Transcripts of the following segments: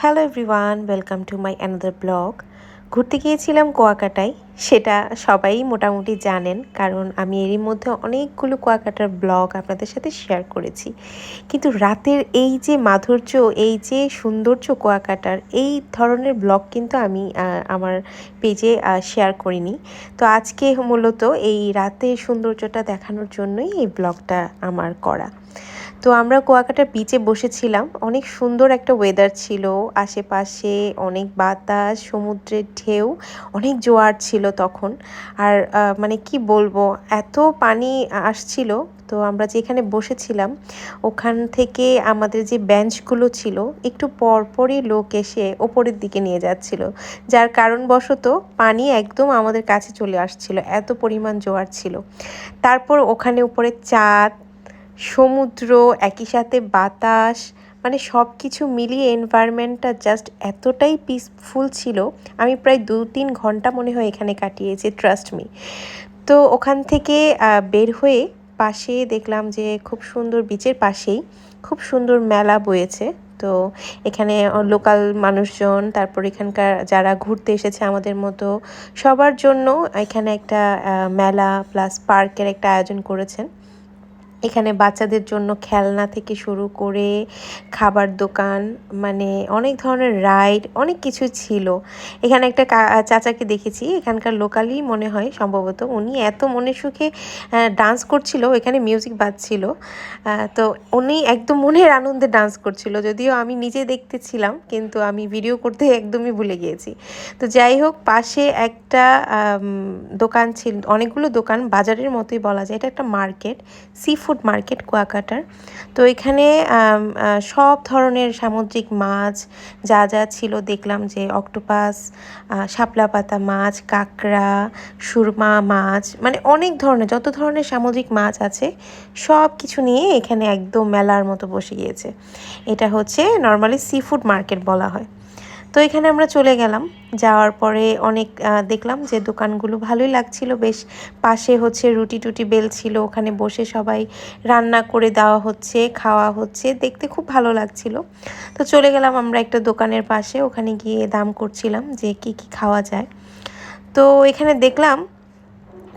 Hello everyone, welcome to my another blog. ঘুরতে গিয়েছিলাম কুয়াকাটায়, সেটা সবাই মোটামুটি জানেন, কারণ আমি এরই মধ্যে অনেকগুলো কুয়াকাটার ব্লগ আপনাদের সাথে শেয়ার করেছি। কিন্তু রাতের এই যে মাধুর্য, এই যে সৌন্দর্য কুয়াকাটার, এই ধরনের ব্লগ কিন্তু আমি আমার পেজে শেয়ার করিনি। তো আজকে মূলত এই রাতের সৌন্দর্যটা দেখানোর জন্যই এই ব্লগটা আমার করা। তো আমরা কুয়াকাটার বিচে বসেছিলাম। অনেক সুন্দর একটা ওয়েদার ছিল। আশেপাশে অনেক বাতাস, সমুদ্রের ঢেউ, অনেক জোয়ার ছিল তখন। আর মানে কি বলব, এত পানি আসছিল। তো আমরা যেখানে বসেছিলাম, ওখান থেকে আমাদের যে বেঞ্চগুলো ছিল, একটু পরপরই লোক এসে ওপরের দিকে নিয়ে যাচ্ছিল। যার কারণবশত পানি একদম আমাদের কাছে চলে আসছিল। এত পরিমাণ জোয়ার ছিল। তারপর ওখানে উপরে চাঁদ সমুদ্র, একই সাথে বাতাস মানে সব কিছু মিলিয়ে এনভায়রনমেন্টটা জাস্ট এতটাই পিসফুল ছিল। আমি প্রায় দু তিন ঘণ্টা মনে হয় এখানে কাটিয়েছি ট্রাস্ট মি তো ওখান থেকে বের হয়ে পাশে দেখলাম যে খুব সুন্দর বিচের পাশেই খুব সুন্দর মেলা বয়েছে। তো এখানে লোকাল মানুষজন, তারপর এখানকার যারা ঘুরতে এসেছে আমাদের মতো, সবার জন্য এখানে একটা মেলা প্লাস পার্কের একটা আয়োজন করেছেন। এখানে বাচ্চাদের জন্য খেলনা থেকে শুরু করে খাবার দোকান মানে অনেক ধরনের রাইড অনেক কিছু ছিল। এখানে একটা চাচাকে দেখেছি, এখানকার লোকালই মনে হয় সম্ভবত উনি এত মনে সুখে ডান্স করছিল, এখানে মিউজিক বাজছিল। তো উনি একদম মনের আনন্দে ডান্স করছিল, যদিও আমি নিজে দেখতেছিলাম, কিন্তু আমি ভিডিও করতে একদমই ভুলে গিয়েছি। তো যাই হোক, পাশে একটা দোকান ছিল, অনেকগুলো দোকান বাজারের মতোই বলা যায়, এটা একটা মার্কেট সি ফুড মার্কেট কুয়াকাটার। তো এখানে সব ধরনের সামুদ্রিক মাছ যা যা ছিল দেখলাম যে অক্টোপাস শাপলা পাতা মাছ, কাঁকড়া, সুরমা মাছ মানে অনেক ধরনের, যত ধরনের সামুদ্রিক মাছ আছে, সব কিছু নিয়ে এখানে একদম মেলার মতো বসে গিয়েছে। এটা হচ্ছে নর্মালি সি ফুড মার্কেট বলা হয়। তো এখানে আমরা চলে গেলাম। যাওয়ার পরে অনেক দেখলাম যে দোকানগুলো ভালোই লাগছিল। বেশ পাশে হচ্ছে রুটি টুটি বেল ছিল ওখানে বসে সবাই রান্না করে দেওয়া হচ্ছে, খাওয়া হচ্ছে। দেখতে খুব ভালো লাগছিল। তো চলে গেলাম আমরা একটা দোকানের পাশে। ওখানে গিয়ে দাম করছিলাম যে কি কি খাওয়া যায়। তো এখানে দেখলাম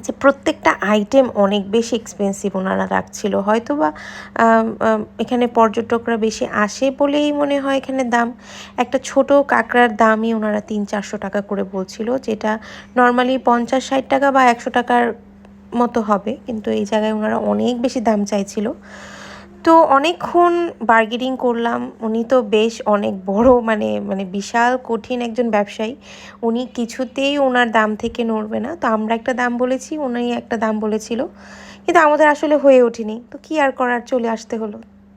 যে প্রত্যেকটা আইটেম অনেক বেশি এক্সপেন্সিভ ওনারা রাখছিল। হয়তো বা এখানে পর্যটকরা বেশি আসে বলেই মনে হয় এখানে দাম। একটা ছোট কাঁকড়ার দামই ওনারা তিন চারশো টাকা করে বলছিল, যেটা নর্মালি পঞ্চাশ ষাট টাকা বা একশো টাকার মতো হবে। কিন্তু এই জায়গায় ওনারা অনেক বেশি দাম চাইছিল। তো অনেকক্ষণ বার্গেনিং করলাম। উনি তো বেশ অনেক বড় মানে মানে বিশাল, কঠিন একজন ব্যবসায়ী। উনি কিছুতেই ওনার দাম থেকে নড়বে না। তো আমরা একটা দাম বলেছি, উনি একটা দাম বলেছিল। কিন্তু আমাদের আসলে হয়ে ওঠেনি। তো কি আর করার, চলে আসতে হলো।